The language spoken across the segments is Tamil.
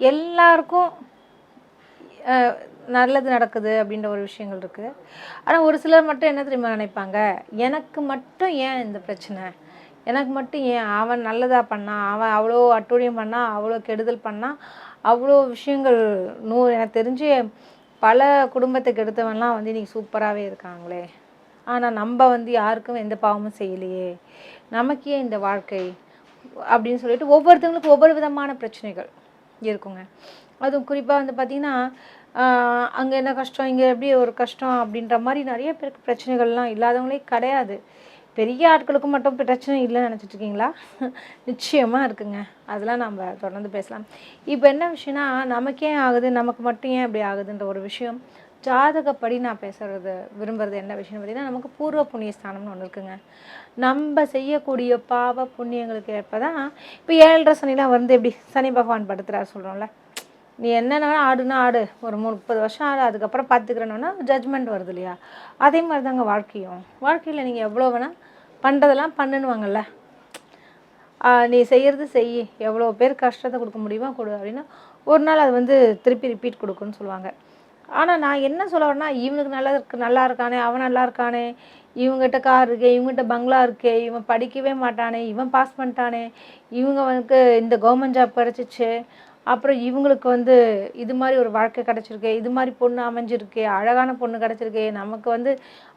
எல்லாருக்கும் நல்லது நடக்குது அப்படின்ற ஒரு விஷயங்கள் இருக்குது ஆனால் ஒரு சிலர் மட்டும் என்ன தெரியுமா நினைப்பாங்க? எனக்கு மட்டும் ஏன் இந்த பிரச்சனை? எனக்கு மட்டும் ஏன்? அவன் நல்லதாக பண்ணான் அவன் அவ்வளோ அட்டூழியம் பண்ணான் அவ்வளோ கெடுதல் பண்ணான் அவ்வளோ விஷயங்கள் நூ எனக்கு தெரிஞ்சு பல குடும்பத்தை கெடுத்தவன்லாம் வந்து இன்றைக்கி சூப்பராகவே இருக்காங்களே. ஆனால் நம்ம வந்து யாருக்கும் எந்த பாவமும் செய்யலையே. நமக்கே இந்த வாழ்க்கை அப்படின்னு சொல்லிட்டு ஒவ்வொருத்தவங்களுக்கும் ஒவ்வொரு விதமான பிரச்சனைகள். இருக்குங்க. அதுவும் குறிப்பாக வந்து பார்த்திங்கன்னா அங்கே என்ன கஷ்டம் இங்கே எப்படி ஒரு கஷ்டம் அப்படின்ற மாதிரி நிறைய பேருக்கு பிரச்சனைகள்லாம் இல்லாதவங்களே கிடையாது. பெரிய ஆட்களுக்கு மட்டும் பிரச்சனை இல்லைன்னு நினச்சிட்டு இருக்கீங்களா? நிச்சயமாக இருக்குங்க. அதெல்லாம் நம்ம தொடர்ந்து பேசலாம். இப்போ என்ன விஷயம்னா நமக்கே ஆகுது நமக்கு மட்டும் ஏன் அப்படி ஆகுதுன்ற ஒரு விஷயம். ஜாதகப்படி நான் பேசுறது விரும்புறது என்ன விஷயம் பார்த்தீங்கன்னா நமக்கு பூர்வ புண்ணிய ஸ்தானம்னு ஒன்று இருக்குங்க. நம்ம செய்யக்கூடிய பாவ புண்ணியங்களுக்கு ஏற்ப தான் இப்போ ஏழரை சனிலாம் வந்து எப்படி சனி பகவான் படுத்துறாரு சொல்கிறோம்ல நீ என்னென்ன ஆடுனா ஆடு ஒரு மூணு முப்பது வருஷம் ஆடு அதுக்கப்புறம் பார்த்துக்கிறனோன்னா ஜட்ஜ்மெண்ட் வருது இல்லையா? அதே மாதிரி தாங்க வாழ்க்கையும். வாழ்க்கையில் நீங்கள் எவ்வளோ வேணால் பண்ணுறதெல்லாம் பண்ணுன்னுவாங்கல்ல. நீ செய்கிறது செய். எவ்வளோ பேர் கஷ்டத்தை கொடுக்க முடியுமா கொடு அப்படின்னா ஒரு நாள் அது வந்து திருப்பி ரிப்பீட் கொடுக்குன்னு சொல்லுவாங்க. ஆனால் நான் என்ன சொல்ல வரேன்னா இவனுக்கு நல்லா இருக்கு நல்லா இருக்கானே அவன் நல்லா இருக்கானே இவங்ககிட்ட கார் இருக்கே இவங்ககிட்ட பங்களா இருக்கே இவன் படிக்கவே மாட்டானே இவன் பாஸ் பண்ணிட்டானே இவங்க வந்து இந்த கவர்மெண்ட் ஜாப் கிடச்சிச்சு அப்புறம் இவங்களுக்கு வந்து இது மாதிரி ஒரு வாழ்க்கை கிடச்சிருக்கே இது மாதிரி பொண்ணு அமைஞ்சிருக்கே அழகான பொண்ணு கிடச்சிருக்கே நமக்கு வந்து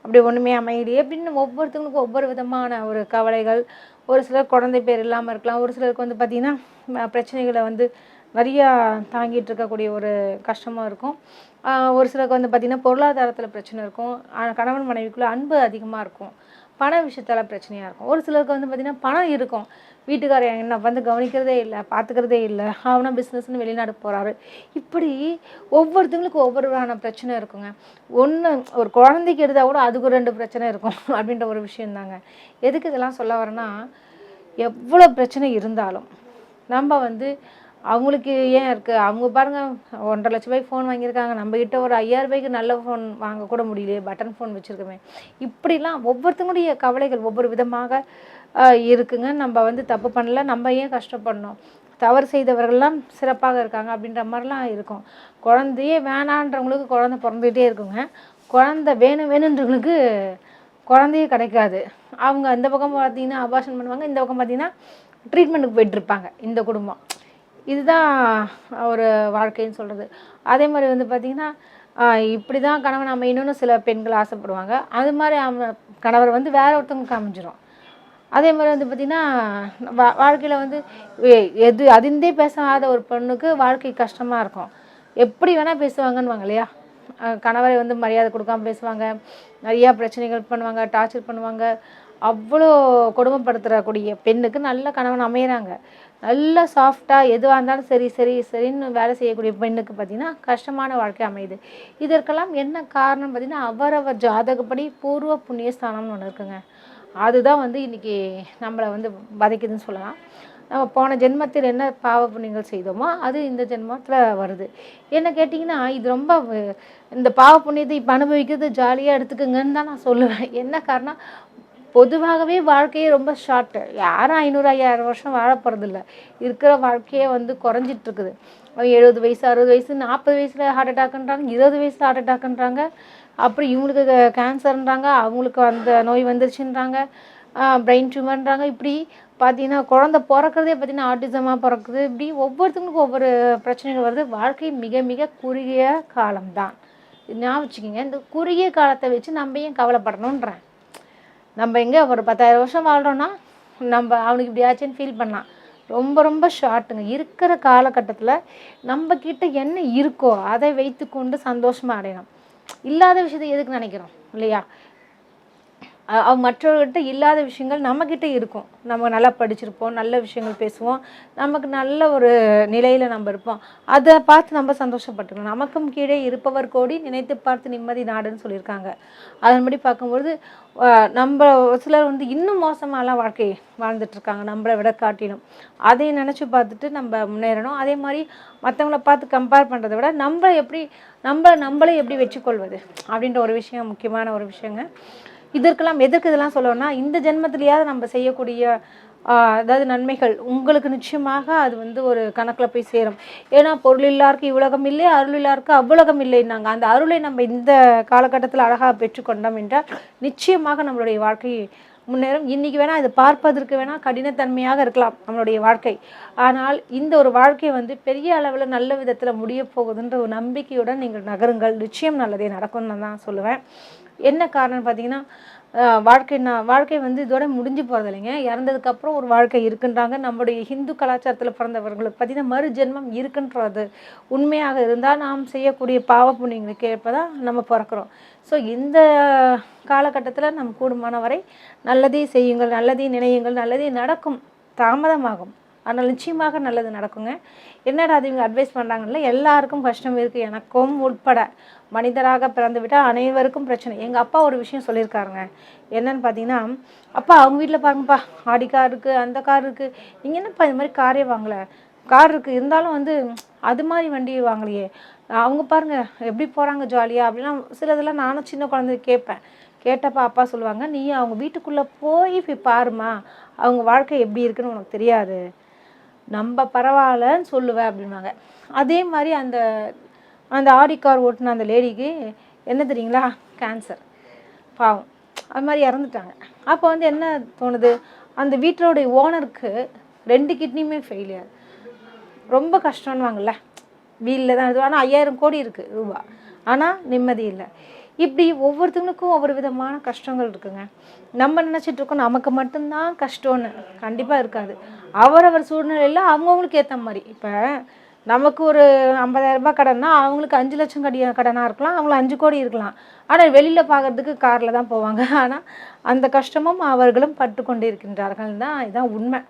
அப்படி ஒன்றுமே அமையலையே அப்படின்னு ஒவ்வொருத்தவங்களுக்கும் ஒவ்வொரு விதமான ஒரு கவலைகள் ஒரு சிலர் குழந்தை பேர் இல்லாமல் இருக்கலாம் ஒரு சிலருக்கு வந்து பார்த்திங்கன்னா பிரச்சனைகளை வந்து நிறையா தாங்கிட்டு இருக்கக்கூடிய ஒரு கஷ்டமாக இருக்கும். ஒரு சிலருக்கு வந்து பார்த்திங்கன்னா பொருளாதாரத்தில் பிரச்சனை இருக்கும். கணவன் மனைவிக்குள்ளே அன்பு அதிகமாக இருக்கும். பண விஷயத்தால் பிரச்சனையாக இருக்கும். ஒரு சிலருக்கு வந்து பார்த்திங்கன்னா பணம் இருக்கும். வீட்டுக்காரர் என்ன வந்து கவனிக்கிறதே இல்லை பார்த்துக்கிறதே இல்லை. அவனா பிஸ்னஸ்னு வெளிநாடு போகிறாரு இப்படி ஒவ்வொருத்தங்களுக்கும் ஒவ்வொருவரான பிரச்சனை இருக்குங்க. ஒன்று ஒரு குழந்தைக்கு எடுத்தால் கூட அதுக்கு ஒரு ரெண்டு பிரச்சனை இருக்கும் அப்படின்ற ஒரு விஷயந்தாங்க எதுக்கு இதெல்லாம் சொல்ல வரேன்னா எவ்வளோ பிரச்சனை இருந்தாலும் நம்ம வந்து அவங்களுக்கு ஏன் இருக்குது அவங்க பாருங்கள் ஒன்றரை லட்ச ரூபாய்க்கு ஃபோன் வாங்கியிருக்காங்க. நம்மக்கிட்ட ஒரு ஐயாயிரம் ரூபாய்க்கு நல்ல ஃபோன் வாங்கக்கூட முடியலையே பட்டன் ஃபோன் வச்சுருக்கோமே. இப்படிலாம் ஒவ்வொருத்தங்களுடைய கவலைகள் ஒவ்வொரு விதமாக இருக்குங்க. நம்ம வந்து தப்பு பண்ணல நம்ம ஏன் கஷ்டப்படணும்? தவறு செய்தவர்கள்லாம் சிறப்பாக இருக்காங்க அப்படின்ற மாதிரிலாம் இருக்கும். குழந்தையே வேணான்றவங்களுக்கு குழந்தை பிறந்துகிட்டே இருக்குங்க. குழந்தை வேணும் வேணுன்றவங்களுக்கு குழந்தையே கிடைக்காது. அவங்க அந்த பக்கம் பார்த்தீங்கன்னா அபாஷன் பண்ணுவாங்க. இந்த பக்கம் பார்த்தீங்கன்னா ட்ரீட்மெண்ட்டுக்கு போயிட்டுருப்பாங்க இந்த குடும்பம். இதுதான் ஒரு வாழ்க்கைன்னு சொல்கிறது அதே மாதிரி வந்து பார்த்திங்கன்னா இப்படி தான் கணவன் அமையணும்னு சில பெண்கள் ஆசைப்படுவாங்க. அது மாதிரி அம கணவர் வந்து வேற ஒருத்தவங்களுக்கு அமைஞ்சிரும். அதே மாதிரி வந்து பார்த்திங்கன்னா வா வாழ்க்கையில் வந்து எ- எது அதிர்ந்தே பேசாத ஒரு பெண்ணுக்கு வாழ்க்கை கஷ்டமாக இருக்கும். எப்படி வேணால் பேசுவாங்கன்னு இல்லையா? கணவரை வந்து மரியாதை கொடுக்காம பேசுவாங்க. நிறையா பிரச்சனைகள் பண்ணுவாங்க டார்ச்சர் பண்ணுவாங்க. அவ்வளோ கொடுமைப்படுத்துகிறக்கூடிய பெண்ணுக்கு நல்ல கணவன் அமையிறாங்க. நல்ல சாஃப்டாக எதுவாக இருந்தாலும் சரி சரி சரின்னு வேலை செய்யக்கூடிய பெண்ணுக்கு பார்த்திங்கன்னா கஷ்டமான வாழ்க்கை அமையுது. இதற்கெல்லாம் என்ன காரணம் பார்த்திங்கன்னா அவரவர் ஜாதகப்படி பூர்வ புண்ணியஸ்தானம்னு ஒன்று இருக்குங்க. அதுதான் வந்து இன்னைக்கு நம்மளை வந்து வதைக்குதுன்னு சொல்லலாம். நம்ம போன ஜென்மத்தில் என்ன பாவ புண்ணியங்கள் செய்தோமோ அது இந்த ஜென்மத்தில் வருது. என்ன கேட்டிங்கன்னா இது ரொம்ப இந்த பாவ புண்ணியத்தை இப்போ அனுபவிக்கிறது ஜாலியாக எடுத்துக்குங்கன்னு தான் நான் சொல்லுவேன். என்ன காரணம் பொதுவாகவே வாழ்க்கையே ரொம்ப ஷார்ட்டு யாரும் ஐநூறு ஐயாயிரம் வருஷம் வாழ போகிறதில்ல இருக்கிற வாழ்க்கையே வந்து குறைஞ்சிட்டு இருக்குது எழுபது வயசு அறுபது வயசு நாற்பது வயசில் ஹார்ட் அட்டாக்ன்றாங்க இருபது வயசில் ஹார்ட் அட்டாக்ன்றாங்க அப்புறம் இவங்களுக்கு கேன்சர்ன்றாங்க அவங்களுக்கு அந்த நோய் வந்துருச்சுன்றாங்க. பிரெயின் டியூமர்ன்றாங்க இப்படி பார்த்தீங்கன்னா குழந்த பிறக்கிறதே பார்த்தீங்கன்னா ஆட்டிசமாக பிறக்குது. இப்படி ஒவ்வொருத்தங்களுக்கும் ஒவ்வொரு பிரச்சனைகள் வருது. வாழ்க்கை மிக மிக குறுகிய காலம்தான். இது ஞாபகம் வச்சுக்கோங்க. இந்த குறுகிய காலத்தை வச்சு நம்ம ஏன் கவலைப்படணுன்றேன் நம்ம எங்கே ஒரு பத்தாயிரம் வருஷம் வாழ்கிறோன்னா நம்ம அவனுக்கு இப்படி ஆச்சுன்னு ஃபீல் பண்ணான் ரொம்ப ரொம்ப ஷார்ட்டுங்க இருக்கிற காலகட்டத்தில் நம்ம கிட்ட என்ன இருக்கோ அதை வைத்துக்கொண்டு சந்தோஷமாக அடையணும். இல்லாத விஷயத்தை எதுக்கு நினைக்கிறோம்? இல்லையா? அவங்க மற்றவர்கிட்ட இல்லாத விஷயங்கள் நம்மக்கிட்ட இருக்கும். நம்ம நல்லா படிச்சிருப்போம் நல்ல விஷயங்கள் பேசுவோம். நமக்கு நல்ல ஒரு நிலையில் நம்ம இருப்போம். அதை பார்த்து நம்ம சந்தோஷப்பட்டுக்கணும். நமக்கும் கீழே இருப்பவர் கோடி நினைத்து பார்த்து நிம்மதி நாடுன்னு சொல்லியிருக்காங்க. அதன்படி பார்க்கும்பொழுது நம்ம சிலர் வந்து இன்னும் மோசமாலாம் வாழ்க்கை வாழ்ந்துட்டு இருக்காங்க நம்மளை விட காட்டிலும். அதை நினச்சி பார்த்துட்டு நம்ம முன்னேறணும். அதே மாதிரி மற்றவங்கள பார்த்து கம்பேர் பண்ணுறதை விட நம்ம எப்படி நம்ம நம்மளே எப்படி வச்சுக்கொள்வது அப்படின்ற ஒரு விஷயம் முக்கியமான ஒரு விஷயங்க. இதற்கெல்லாம் எதற்கு இதெல்லாம் சொல்லணும்னா இந்த ஜென்மத்திலேயாவது நம்ம செய்யக்கூடிய அதாவது நன்மைகள் உங்களுக்கு நிச்சயமாக அது வந்து ஒரு கணக்கில் போய் சேரும். ஏன்னா பொருள் இல்லாருக்கு இவ்வுலகம் இல்லை அருள் இல்லாருக்கு அவ்வுலகம் இல்லைன்னாங்க. அந்த அருளை நம்ம இந்த காலகட்டத்தில் அழகாக பெற்றுக்கொண்டோம் என்றால் நிச்சயமாக நம்மளுடைய வாழ்க்கை முன்னேறும். இன்றைக்கி வேணால் இது பார்ப்பதற்கு வேணால் கடினத்தன்மையாக இருக்கலாம் நம்மளுடைய வாழ்க்கை. ஆனால் இந்த ஒரு வாழ்க்கை வந்து பெரிய அளவில் நல்ல விதத்தில் முடிய போகுதுன்ற ஒரு நம்பிக்கையுடன் நீங்கள் நகருங்கள். நிச்சயம் நல்லதே நடக்கும்னு நான் தான் சொல்லுவேன். என்ன காரணம் பார்த்தீங்கன்னா வாழ்க்கை நான் வாழ்க்கை வந்து இதோட முடிஞ்சு போகிறது இல்லைங்க இறந்ததுக்கப்புறம் ஒரு வாழ்க்கை இருக்குன்றாங்க. நம்முடைய ஹிந்து கலாச்சாரத்தில் பிறந்தவர்களுக்கு பார்த்தீங்கன்னா மறு ஜென்மம் இருக்குன்றது உண்மையாக இருந்தால் நாம் செய்யக்கூடிய பாவ புண்ணியங்களுக்கு ஏற்ப தான் நம்ம பிறக்கிறோம். ஸோ இந்த காலகட்டத்தில் நம் கூடுமான வரை நல்லதே செய்யுங்கள் நல்லதே நினையுங்கள் நல்லதே நடக்கும் தாமதமாகும். ஆனால் நிச்சயமாக நல்லது நடக்குங்க. என்னடா அது இவங்க அட்வைஸ் பண்ணுறாங்கல்ல எல்லாருக்கும் கஷ்டம் இருக்குது எனக்கும் உட்பட மனிதராக பிறந்து விட்டால் அனைவருக்கும் பிரச்சனை. எங்கள் அப்பா ஒரு விஷயம் சொல்லியிருக்காருங்க. என்னன்னு பார்த்தீங்கன்னா அப்பா அவங்க வீட்டில் பாருங்கப்பா. ஆடி கார் இருக்குது அந்த கார் இருக்குது நீங்கள் என்னப்பா இது மாதிரி காரே வாங்கலை? கார் இருக்குது இருந்தாலும் வந்து அது மாதிரி வண்டி வாங்கலையே. அவங்க பாருங்க எப்படி போகிறாங்க ஜாலியாக அப்படிலாம் சிலதெல்லாம் நானும் சின்ன குழந்தை கேட்பேன். கேட்டப்பா அப்பா சொல்லுவாங்க நீ அவங்க வீட்டுக்குள்ளே போய் போய் பாருமா அவங்க வாழ்க்கை எப்படி இருக்குன்னு உனக்கு தெரியாது. நம்ம பரவாயில்லன்னு சொல்லுவேன் அப்படின்வாங்க அதே மாதிரி அந்த அந்த ஆடி கார் ஓட்டின அந்த லேடிக்கு என்ன தெரியுங்களா? கேன்சர் பாவம். அது மாதிரி இறந்துட்டாங்க. அப்போ வந்து என்ன தோணுது? அந்த வீட்டோடைய ஓனருக்கு ரெண்டு கிட்னியுமே ஃபெயிலியர் ரொம்ப கஷ்டம்னுவாங்கல்ல. வீலில் தான் இது ஆனால் ஐயாயிரம் கோடி இருக்குது ரூபா. ஆனால் நிம்மதி இல்லை. இப்படி ஒவ்வொருத்தவங்களுக்கும் ஒவ்வொரு விதமான கஷ்டங்கள் இருக்குங்க. நம்ம நினச்சிட்டு இருக்கோம் நமக்கு மட்டும்தான் கஷ்டம்னு. கண்டிப்பாக இருக்காது. அவரவர் சூழ்நிலையில் அவங்கவுங்களுக்கு ஏற்ற மாதிரி. இப்போ நமக்கு ஒரு ஐம்பதாயிரம் ரூபாய் கடன்னா அவங்களுக்கு அஞ்சு லட்சம் கடி கடனாக இருக்கலாம் அவங்களுக்கு அஞ்சு கோடி இருக்கலாம். ஆனால் வெளியில் பார்க்கறதுக்கு காரில் தான் போவாங்க. ஆனால் அந்த கஷ்டமும் அவர்களும் பட்டு கொண்டு இருக்கின்றார்கள் தான் இதுதான் உண்மை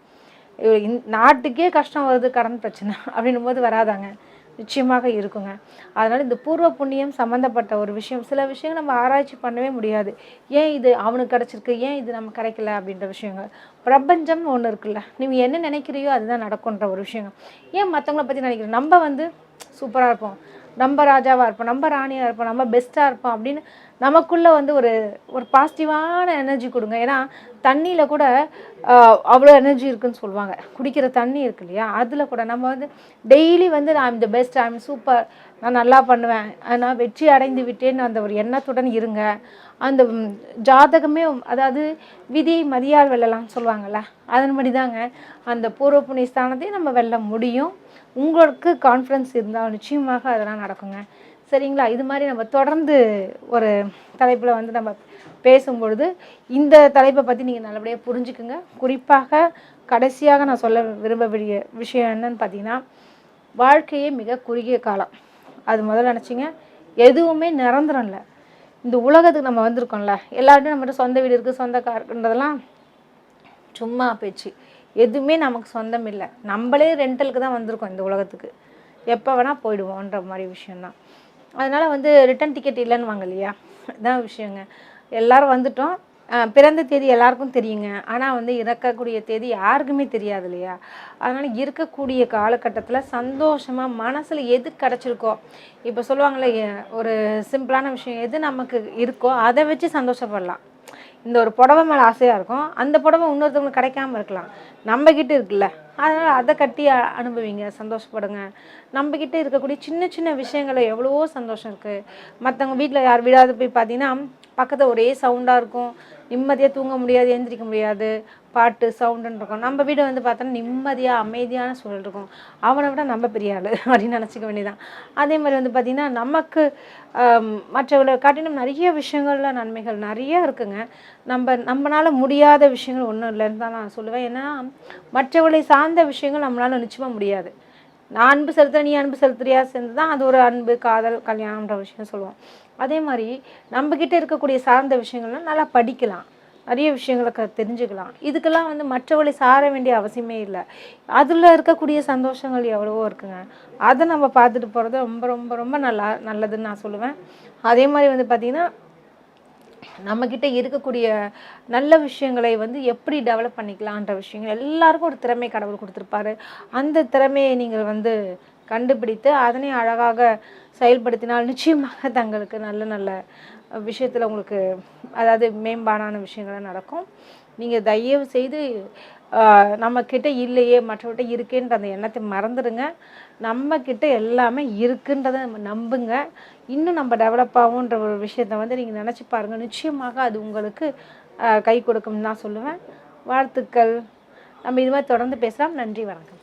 நாட்டுக்கே கஷ்டம் வருது கடன் பிரச்சனை அப்படின்னும் போது வராதாங்க. நிச்சயமாக இருக்குங்க. அதனால் இந்த பூர்வ புண்ணியம் சம்மந்தப்பட்ட ஒரு விஷயம் சில விஷயங்கள் நம்ம ஆராய்ச்சி பண்ணவே முடியாது. ஏன் இது அவனுக்கு கிடச்சிருக்கு? ஏன் இது நம்ம கிடைக்கல? அப்படின்ற விஷயங்கள். பிரபஞ்சம்னு ஒன்று இருக்குல்ல. நீ என்ன நினைக்கிறியோ அதுதான் நடக்குன்ற ஒரு விஷயங்கள். ஏன் மற்றவங்கள பற்றி நினைக்கிறோம் நம்ம வந்து சூப்பராக இருப்போம். நம்ம ராஜாவாக இருப்போம். நம்ம ராணியாக இருப்போம். நம்ம பெஸ்ட்டாக இருப்போம் அப்படின்னு நமக்குள்ளே வந்து ஒரு ஒரு பாசிட்டிவான எனர்ஜி கொடுங்க. ஏன்னா தண்ணியில் கூட அவ்வளோ எனர்ஜி இருக்குன்னு சொல்லுவாங்க. குடிக்கிற தண்ணி இருக்கு இல்லையா? அதில் கூட நம்ம வந்து டெய்லி வந்து நான் இந்த பெஸ்ட் ஐம் சூப்பர் நான் நல்லா பண்ணுவேன். நான் வெற்றி அடைந்து விட்டேன்னு அந்த ஒரு எண்ணத்துடன் இருங்க. அந்த ஜாதகமே அதாவது விதி மதியால் வெல்லலாம்னு சொல்லுவாங்கள்ல அதன்படி தாங்க அந்த பூர்வ புண்ணிய ஸ்தானத்தையும் நம்ம வெல்ல முடியும். உங்களுக்கு கான்ஃபிடன்ஸ் இருந்தால் நிச்சயமாக அதெல்லாம் நடக்குங்க. சரிங்களா? இது மாதிரி நம்ம தொடர்ந்து ஒரு தலைப்பில் வந்து நம்ம பேசும்பொழுது இந்த தலைப்பை பற்றி நீங்கள் நல்லபடியாக புரிஞ்சுக்குங்க. குறிப்பாக கடைசியாக நான் சொல்ல விரும்பக்கூடிய விஷயம் என்னன்னு பார்த்தீங்கன்னா வாழ்க்கையே மிக குறுகிய காலம். அது முதல்ல நினச்சிங்க. எதுவுமே நிரந்தரம் இல்லை இந்த உலகத்துக்கு நம்ம வந்திருக்கோம்ல. எல்லார்ட்டையும் நம்மகிட்ட சொந்த வீடு இருக்குது சொந்த கார்ன்றதெல்லாம் சும்மா பேச்சு. எதுவுமே நமக்கு சொந்தம் இல்லை. நம்மளே ரெண்டலுக்கு தான் வந்திருக்கோம் இந்த உலகத்துக்கு. எப்போ வேணால் போயிடுவோன்ற மாதிரி விஷயந்தான் அதனால் வந்து ரிட்டன் டிக்கெட் இல்லைன்னு வாங்க இல்லையா? இதான் விஷயங்க. எல்லோரும் வந்துட்டோம். பிறந்த தேதி எல்லாருக்கும் தெரியுங்க. ஆனால் வந்து இறக்கக்கூடிய தேதி யாருக்குமே தெரியாது இல்லையா? அதனால் இருக்கக்கூடிய காலகட்டத்தில் சந்தோஷமாக மனசில் எது கிடச்சிருக்கோ இப்போ சொல்லுவாங்களே ஒரு சிம்பிளான விஷயம் எது நமக்கு இருக்கோ அதை வச்சு சந்தோஷப்படலாம். இந்த ஒரு புடவை மேலே ஆசையாக இருக்கும். அந்த புடவை இன்னொருத்தவங்களுக்கு கிடைக்காம இருக்கலாம். நம்மக்கிட்ட இருக்குல்ல. அதனால் அதை கட்டி அனுபவிங்க. சந்தோஷப்படுங்க. நம்மக்கிட்ட இருக்கக்கூடிய சின்ன சின்ன விஷயங்களை எவ்வளவோ சந்தோஷம் இருக்குது மற்றவங்க வீட்டில் யார் வீடாவது போய் பார்த்தீங்கன்னா பக்கத்தில் ஒரே சவுண்டாக இருக்கும். நிம்மதியாக தூங்க முடியாது எந்திரிக்க முடியாது. பாட்டு சவுண்டுன்னு இருக்கும். நம்ம வீடு வந்து பார்த்தோன்னா நிம்மதியாக அமைதியான சூழல் இருக்கும். அவனை விட நம்ம பெரிய ஆள் அப்படின்னு நினச்சிக்க வேண்டியதான் அதே மாதிரி வந்து பார்த்திங்கன்னா நமக்கு மற்றவர்களை காட்டிலும் நிறைய விஷயங்களில் நன்மைகள் நிறைய இருக்குங்க. நம்ம நம்மளால முடியாத விஷயங்கள் ஒன்றும் இல்லைன்னு தான் நான் சொல்லுவேன். ஏன்னா மற்றவர்களை சார்ந்த விஷயங்கள் நம்மளால் நிச்சயமாக முடியாது. நான் அன்பு செலுத்துற நீ அன்பு செலுத்துறியா சேர்ந்து தான் அது ஒரு அன்பு காதல் கல்யாணம்ன்ற விஷயம் சொல்லுவோம். அதே மாதிரி நம்மக்கிட்ட இருக்கக்கூடிய சார்ந்த விஷயங்கள்லாம் நல்லா படிக்கலாம். நிறைய விஷயங்களை க தெரிஞ்சுக்கலாம். இதுக்கெல்லாம் வந்து மற்றவர்களை சார வேண்டிய அவசியமே இல்லை. அதில் இருக்கக்கூடிய சந்தோஷங்கள் எவ்வளவோ இருக்குங்க. அதை நம்ம பார்த்துட்டு போகிறது ரொம்ப ரொம்ப ரொம்ப நல்லா நல்லதுன்னு நான் சொல்லுவேன். அதே மாதிரி வந்து பார்த்திங்கன்னா நம்மக்கிட்ட இருக்கக்கூடிய நல்ல விஷயங்களை வந்து எப்படி டெவலப் பண்ணிக்கலான்ற விஷயங்கள் எல்லாருக்கும் ஒரு திறமை கடவுள் கொடுத்துருப்பாரு. அந்த திறமையை நீங்கள் வந்து கண்டுபிடித்து அதனை அழகாக செயல்படுத்தினால் நிச்சயமாக தங்களுக்கு நல்ல நல்ல விஷயத்தில் உங்களுக்கு அதாவது மேம்பாடான விஷயங்கள் நடக்கும். நீங்கள் தயவு செய்து நம்மக்கிட்ட இல்லையே மற்றவர்கிட்ட இருக்கேன்ற அந்த எண்ணத்தை மறந்துடுங்க. நம்மக்கிட்ட எல்லாமே இருக்குன்றதை நம்ம நம்புங்க. இன்னும் நம்ம டெவலப் ஆகுன்ற ஒரு விஷயத்த வந்து நீங்கள் நினச்சி பாருங்கள் நிச்சயமாக அது உங்களுக்கு கை கொடுக்கும்னு நான் சொல்லுவேன். வாழ்த்துக்கள். நம்ம இது மாதிரி தொடர்ந்து பேசலாம். நன்றி வணக்கம்.